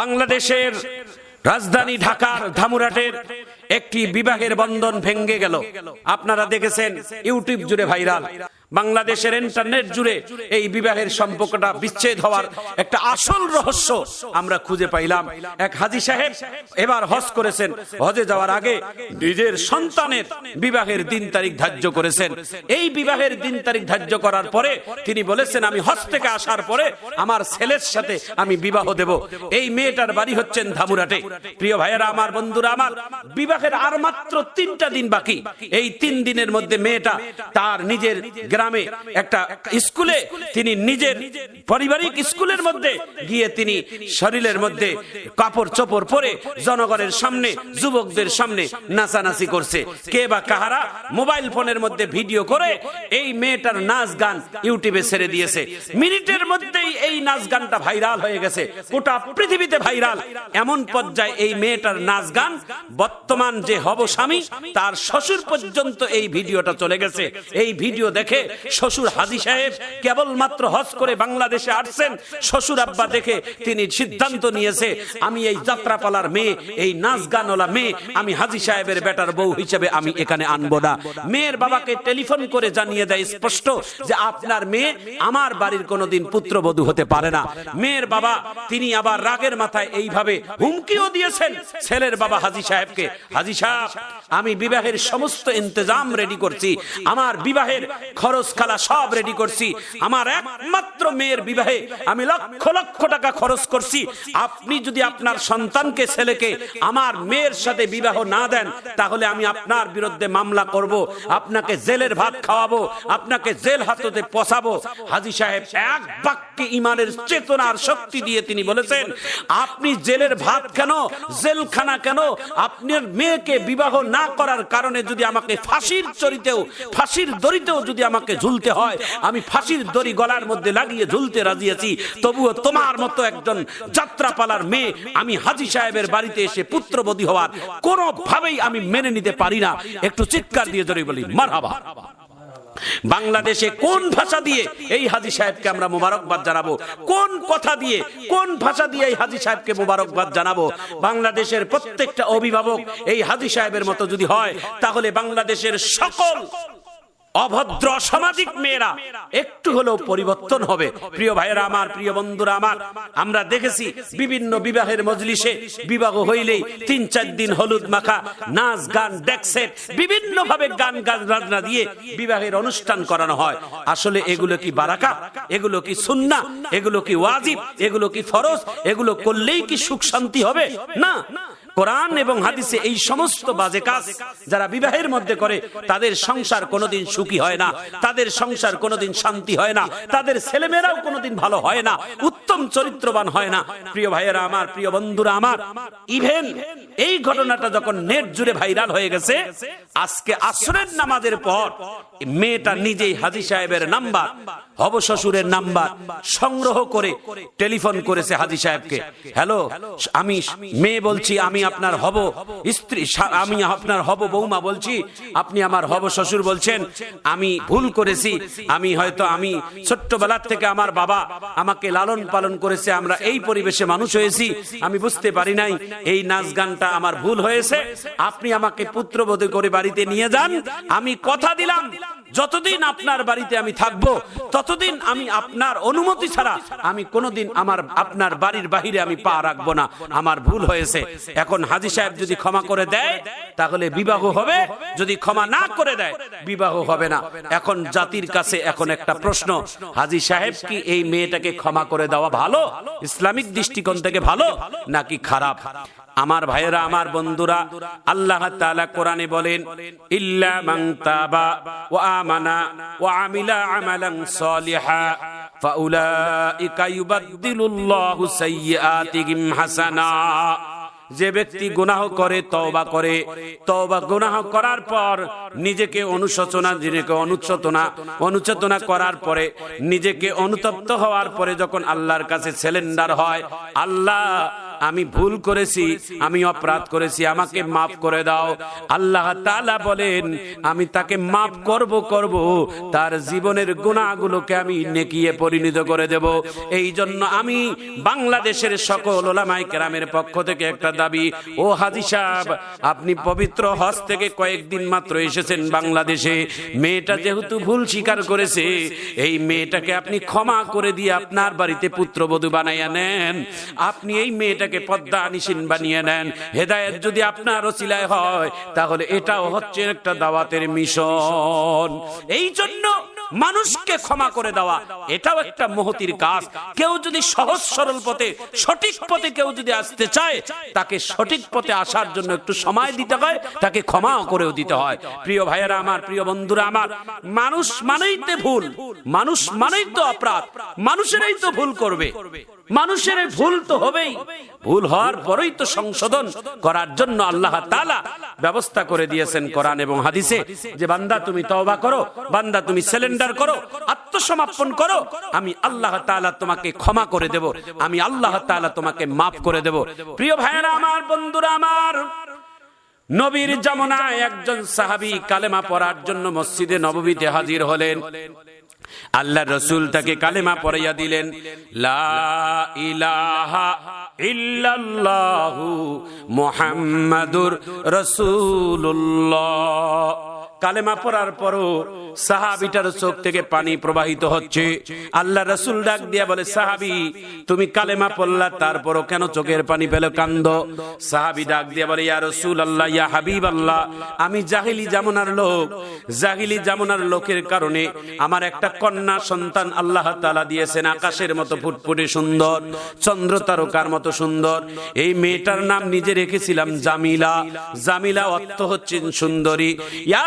বাংলাদেশের রাজধানী ঢাকার ধামুরাটের একটি বিবাহের বন্ধন ভেঙ্গে গেল। আপনারা দেখেছেন ইউটিউব জুড়ে ভাইরাল। বাংলাদেশের ইন্টারনেট জুড়ে এই বিবাহের সম্পর্কটা বিচ্ছেদ হওয়ার একটা আসল রহস্য আমরা খুঁজে পাইলাম। এক হাজি সাহেব এবার হজ করেছেন। হজে যাওয়ার আগে নিজের সন্তানের বিবাহের দিন তারিখ ধার্য করেছেন। এই বিবাহের দিন তারিখ ধার্য করার পরে তিনি বলেছেন, আমি হজ থেকে আসার পরে আমার ছেলের সাথে আমি বিবাহ দেব। এই মেয়েটার বাড়ি হচ্ছেন ধামুরাটে। প্রিয় ভাইয়েরা, আমার বন্ধুরা, আমার বিবাহের আর মাত্র তিনটা দিন বাকি। এই তিন দিনের মধ্যে মেয়েটা তার নিজের গ্রামে, একটা স্কুলে তিনি নিজের পারিবারিক স্কুলের মধ্যে গিয়ে তিনি শরীরের মধ্যে কাপড় চোপড় পরে জনগণের সামনে, যুবকদের সামনে নাচানাচি করছে। কে বা কাহারা মোবাইল ফোনের মধ্যে ভিডিও করে এই মেয়েটার নাচ গান ইউটিউবে ছেড়ে দিয়েছে। মিনিটের মধ্যেই এই নাচ গানটা ভাইরাল হয়ে গেছে। গোটা পৃথিবীতে ভাইরাল। এমন পর্যায়ে এই মেয়েটার নাচ গান বর্তমান যে হব স্বামী তার শ্বশুর পর্যন্ত এই ভিডিওটা চলে গেছে। এই ভিডিও দেখে শ্বশুর হাজি সাহেব কেবলমাত্র হজ করে বাংলাদেশে আসছেন। শ্বশুর আব্বা দেখে তিনি সিদ্ধান্ত নিয়েছে, আমি এই যাত্রাপালার মেয়ে, এই নাচ গানওয়ালা মেয়ে, আমি হাজি সাহেবের বেটার বউ হিসেবে আমি এখানে আনব না। মেয়ের বাবাকে টেলিফোন করে জানিয়ে দেয় স্পষ্ট যে আপনার মেয়ে আমার বাড়ির কোনোদিন পুত্রবধূ হতে পারে না। মেয়ের বাবা, তিনি আবার রাগের মাথায় এইভাবে হুমকিও দিয়েছেন ছেলের বাবা হাজি সাহেবকে। হাজি সাহেব, আমি বিবাহের সমস্ত ইন্তজাম রেডি করছি। আমার বিবাহের খরচ খালা সব রেডি করছি। আমার একমাত্র মেয়ের বিবাহে আমি লক্ষ লক্ষ টাকা খরচ করছি। আপনি যদি আপনার সন্তানকে, ছেলেকে আমার মেয়ের সাথে বিবাহ না দেন, তাহলে আমি আপনার বিরুদ্ধে মামলা করব। আপনাকে জেলের ভাত খাওয়াবো, আপনাকে জেল হাততে পচাবো। হাজি সাহেব, এক বাক্যে ইমানের চেতনার শক্তি দিয়ে তিনি বলেছেন, আপনি জেলের ভাত কেন, জেলখানা কেন, আপনার মেয়েকে বিবাহ না করার কারণে যদি আমাকে ফাঁসির চরিতেও, ফাঁসির দড়িতেও যদি আমাকে ঝুলতে হয়। আমি ফাঁসির দড়ি গলার মধ্যে লাগিয়ে ঝুলতে রাজি আছি। তবুও তোমার মতো একজন যাত্রাপালার মেয়ে আমি হাজি সাহেবের বাড়িতে এসে পুত্রবতী হওয়ার কোনোভাবেই আমি মেনে নিতে পারি না। একটু চিৎকার দিয়ে ধরে বলি, মারহাবা। বাংলাদেশে কোন ভাষা দিয়ে এই হাজি সাহেবকে আমরা মোবারকবাদ জানাব? কোন কথা দিয়ে, কোন ভাষা দিয়ে এই হাজি সাহেবকে মোবারকবাদ জানাব? বাংলাদেশের প্রত্যেকটা অভিভাবক এই হাজি সাহেবের মতো যদি হয়, তাহলে বাংলাদেশের সকল অভদ্র সামাজিক মেয়েরা, একটু হলেও পরিবর্তন হবে। প্রিয় ভাইয়েরা আমার, প্রিয় বন্ধুরা আমার, আমরা দেখেছি বিভিন্ন বিবাহের মজলিসে বিবাহ হইলেই তিন চার দিন হলুদ মাখা, নাচ, গান ডেকসেট বিভিন্ন ভাবে গান গান রাজনা দিয়ে বিবাহের অনুষ্ঠান করানো হয়। আসলে এগুলো কি বারাকা? এগুলো কি সুন্না? এগুলো কি ওয়াজিব? এগুলো কি ফরজ? এগুলো করলেই কি সুখ শান্তি হবে? না। কোরআন এবং হাদিসে এই সমস্ত বাজে কাজ যারা বিবাহের মধ্যে করে, তাদের সংসার কোনোদিন সুখী হয় না, তাদের সংসার কোনোদিন শান্তি হয় না, তাদের ছেলেমেয়েরাও কোনোদিন ভালো হয় না, উত্তম চরিত্রবান হয় না। প্রিয় ভাইয়েরা আমার, প্রিয় বন্ধুরা আমার ইভেন এই ঘটনাটা যখন নেট জুড়ে ভাইরাল হয়ে গেছে, আজকে আসরের নামাজের পর মেয়েটা নিজেই হাজি সাহেবের নাম্বার, হব শ্বশুরের নাম্বার সংগ্রহ করে টেলিফোন করেছে হাজি সাহেবকে। হ্যালো, আমি মেয়ে বলছি, আমি আপনার হব স্ত্রী আমি আপনার হব বৌমা বলছি, আপনি আমার হব শ্বশুর বলছেন, আমি ভুল করেছি, আমি হয়তো আমি ছোট্টবেলার থেকে আমার বাবা আমাকে লালন পালন করেছে, আমরা এই পরিবেশে মানুষ হয়েছি, আমি বুঝতে পারি নাই, এই নাচ গানটা আমার ভুল হয়েছে, আপনি আমাকে পুত্রবধূ করে বাড়িতে নিয়ে যান, আমি কথা দিলাম যতদিন আপনার বাড়িতে আমি থাকব ততদিন আমি আপনার অনুমতি ছাড়া আমি কোনোদিন আমার আপনার বাড়ির বাহিরে আমি পা রাখব না। আমার ভুল হয়েছে। এখন হাজি সাহেব যদি ক্ষমা করে দেয় তাহলে বিবাহ হবে। যদি ক্ষমা না করে দেয় বিবাহ হবে না। এখন জাতির কাছে এখন একটা প্রশ্ন। হাজি সাহেব কি এই মেয়েটাকে ক্ষমা করে দেওয়া ভালো? ইসলামিক দৃষ্টিকোণ থেকে ভালো নাকি খারাপ? আমার ভাইয়েরা আমার বন্ধুরা আল্লাহ তাআলা কোরআনে বলেন ইল্লা মান তাবা ওয়া আমানা ওয়া আমিলা আমালান সালিহা ফাউলাইকা ইউবাদদিলুল্লাহু সাইয়্যাতিহিম হাসানা. যে ব্যক্তি গুনাহ করে তওবা করে তওবা গুনাহ করার পর নিজেকে অনুশোচনা নিজেকে অনুচেতনা অনুচেতনা করার পরে নিজেকে অনুতপ্ত হওয়ার পরে যখন আল্লাহর কাছে সিলিন্ডার হয় আল্লাহ আমি ভুল করেছি, আমি অপরাধ করেছি, আমাকে মাফ করে দাও। আল্লাহ তালা বলেন, আমি তাকে মাফ করব করব, তার জীবনের গুণাগুলোকে আমি নেকিয়ে পরিণত করে দেব। এই জন্য আমি বাংলাদেশের সকল ওলামাই কেরামের পক্ষ থেকে একটা দাবি, ও হাজি সাহেব, আপনি পবিত্র হজ থেকে কয়েকদিন মাত্র এসেছেন বাংলাদেশে। মেয়েটা যেহেতু ভুল স্বীকার করেছে, এই মেয়েটাকে আপনি ক্ষমা করে দিয়ে আপনার বাড়িতে পুত্রবধূ বানাইয়া নেন। আপনি এই মেয়েটাকে পদ্মা নিশিন বানিয়ে নেন। হেদায়েত যদি আপনার ওসিলায় হয়, তাহলে এটাও হচ্ছে একটা দাওয়াতের মিশন। এই জন্য মানুষকে ক্ষমা করে দেওয়া, এটাও একটা মহতির কাজ। কেউ যদি সহজ সরল পথে, সঠিক পথে কেউ যদি আসতে চায়, তাকে সঠিক পথে আসার জন্য একটু সময় দিতে হয়, তাকে ক্ষমাও করেও দিতে হয়। প্রিয় ভাইয়েরা আমার, প্রিয় বন্ধুরা আমার, মানুষ মানেই তো ভুল, মানুষ মানেই তো অপরাধ, মানুষেরাই তো ভুল করবে। মানুষের ভুল তো হবেই, ভুল হওয়ার পরেই তো সংশোধন করার জন্য আল্লাহ তাআলা ব্যবস্থা করে দিয়েছেন কোরআন এবং হাদিসে যে বান্দা তুমি তওবা করো, বান্দা তুমি সিলিন্ডার করো আত্মসমর্পণ করো, আমি আল্লাহ তাআলা তোমাকে ক্ষমা করে দেব, আমি আল্লাহ তাআলা তোমাকে মাফ করে দেব। প্রিয় ভাইয়েরা, আমার বন্ধুরা, আমার নবীর জামনায় একজন সাহাবী কালেমা পড়ার জন্য মসজিদে নববীতে হাজির হলেন। আল্লাহ রসুল তাকে কালেমা পড়াইয়া দিলেন ইল্লাল্লাহু মুহাম্মাদুর রাসূলুল্লাহ। কালেমা পড়ার পরও সাহাবিটার চোখ থেকে পানি প্রবাহিত হচ্ছে। আল্লাহ রসুল ডাক দিয়া বলে, সাহাবি, তুমি কালেমা পড়লা, তারপরও কেন চোখের পানি পেল কান্দ? সাহাবি ডাক দিয়া বলে, ইয়া রসুল আল্লাহ ইয়া হাবিব আল্লাহ আমি জাহিলি জামনার লোক। জাহিলি জামনার লোকের কারণে আমার একটা কন্যা সন্তান আল্লাহ তালা দিয়েছেন, আকাশের মতো ফুটফুটে সুন্দর, চন্দ্র তারকার মতো সুন্দর। এই মেয়েটার নাম নিজে রেখেছিলাম জামিলা। জামিলা অর্থ হচ্ছেন সুন্দরী। ইয়া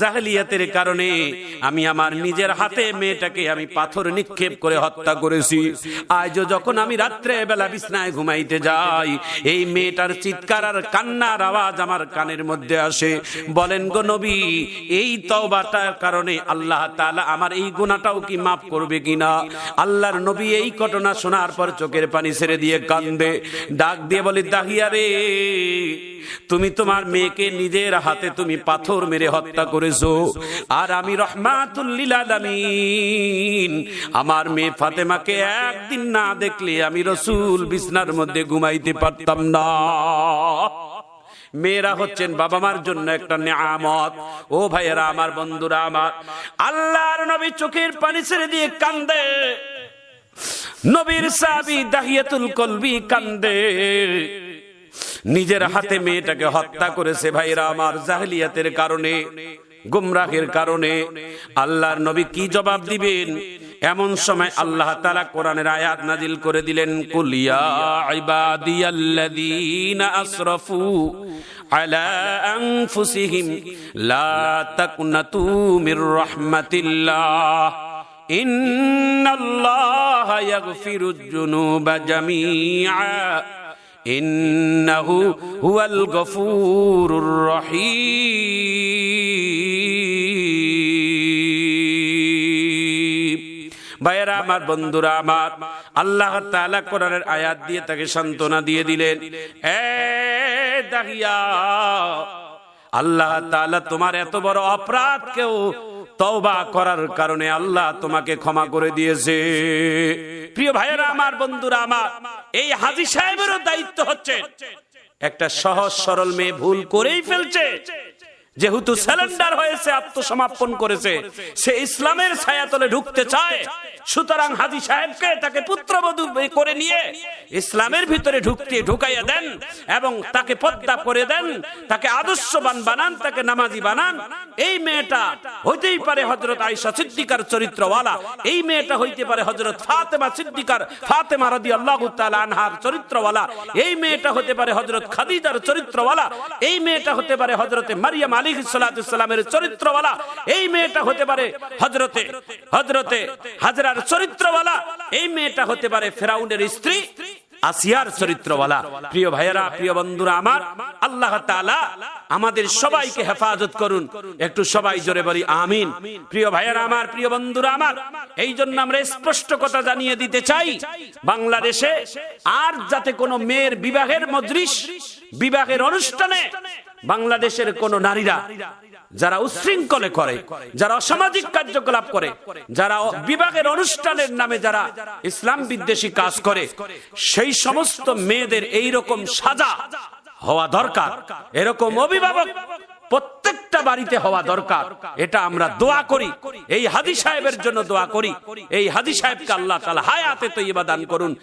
জাহলিয়াতের কারণে আমি আমার নিজের হাতে মেয়েটাকে আমি পাথর নিক্ষেপ করে হত্যা করেছি। আজ যখন আমি রাত্রে বেলা বিছনায় ঘুমাইতে যাই, এই মেয়েটার চিৎকার আর কান্নার আওয়াজ আমার কানের মধ্যে আসে। বলেন গো নবী, এই তওবাটার কারণে আল্লাহ তাআলা আমার এই গুনাহটাও কি মাফ করবে কিনা? আল্লাহর নবী এই ঘটনা শোনার পর চোখের পানি ছেড়ে দিয়ে কান্দে ডাক দিয়ে বলে, দাহিয়া রে, তুমি তোমার মেয়েকে নিজের হাতে তুমি পাথর মেরে হত্যা করেছ। আর আমি রহমাতুল্লিল আমার মেয়ে ফাতেমাকে একদিন না দেখলে আমি রসুল বিছনার মধ্যে ঘুমাইতে পারতাম না। মেয়েরা হচ্ছেন বাবা মার জন্য একটা নিয়ামত। ও ভাইয়েরা, আমার বন্ধুরা, আমার আল্লাহর নবী চোখের পানি ছেড়ে দিয়ে কান্দে। নবীর সাবি দাহিয়াতুল কলবি কান্দে। নিজের হাতে মেয়েটাকে হত্যা করেছে ভাইরা আমার জাহলিয়াতের কারণে। গুমরাহের কারণে আল্লাহর নবী কি জবাব দিবেন? এমন সময় আল্লাহ তাআলা কোরআনের আয়াত নাজিল করে দিলেন কুলিয়া ইবাদিয়াল্লাযীনা ইন্নাহু হুয়াল গফুরুর রহিম। ভাইয়েরা, আমার বন্ধুরা, আমার আল্লাহ তাআলা কোরআনের আয়াত দিয়ে তাকে সান্ত্বনা দিয়ে দিলেন। এ দাহিয়া, আল্লাহ তাআলা তোমার এত বড় অপরাধ কেউ তওবা করার কারণে আল্লাহ তোমাকে ক্ষমা করে দিয়েছে। প্রিয় ভাইয়েরা, আমার বন্ধুরা, আমার এই হাজি সাহেবেরও দায়িত্ব হচ্ছে একটা সহজ, সরল মেয়ে ভুল করেই ফেলছে। যেহেতু স্যালেন্ডার হয়েছে আত্মসমর্পণ করেছে, সে ইসলামের ছায়াতলে ঢুকতে চায়। সুতরাং হাজি সাহেবকে তাকে পুত্রবধূ করে নিয়ে ইসলামের ভিতরে ঢুকতে ঢুকাইয়া দেন এবং তাকে পদ্মা করে দেন, তাকে আদর্শবান বানান, তাকে নামাজি বানান। এই মেয়েটা হইতেই পারে হজরত আইসা সিদ্দিকার চরিত্রওয়ালা। এই মেয়েটা হইতে পারে হজরত ফাতেমা সিদ্দিকার, ফাতেমা রাদি আল্লাহ আনহার চরিত্রওয়ালা। এই মেয়েটা হতে পারে হজরত খাদিজার চরিত্রওয়ালা। এই মেয়েটা হতে পারে হজরতে মারিয়াম আলী সালামের চরিত্রওয়ালা। এই মেয়েটা হতে পারে হজরতে হজরতে হাজরার চরিত্রওয়ালা। এই মেয়েটা হতে পারে ফেরাউনের স্ত্রী, আসিয়ার চরিত্রওয়ালা। প্রিয় ভাইয়েরা, প্রিয় বন্ধুরা আমার, আল্লাহ আমাদের সবাইকে হেফাজত করুন। একটু সবাই জোরে বলি, আমিন। প্রিয় ভাইয়েরা আমার, প্রিয় বন্ধুরা আমার, এই জন্য আমরা স্পষ্ট কথা জানিয়ে দিতে চাই, বাংলাদেশে আর যাতে কোনো মেয়ের বিবাহের মজরিস বিবাহের অনুষ্ঠানে বাংলাদেশের কোন নারীরা যারা উশৃঙ্খলে করে, যারা অসামাজিক কার্যকলাপ করে, যারা বিবাহের অনুষ্ঠানের নামে যারা ইসলাম বিদ্বেষী কাজ করে, সেই সমস্ত মেয়েদের এই রকম সাজা হওয়া দরকার। এরকম অভিভাবক প্রত্যেকটা বাড়িতে হওয়া দরকার। এটা আমরা দোয়া করি। এই হাদি সাহেবের জন্য দোয়া করি। এই হাদি সাহেবকে আল্লাহ তালা হায়াতে তৈবা দান করুন।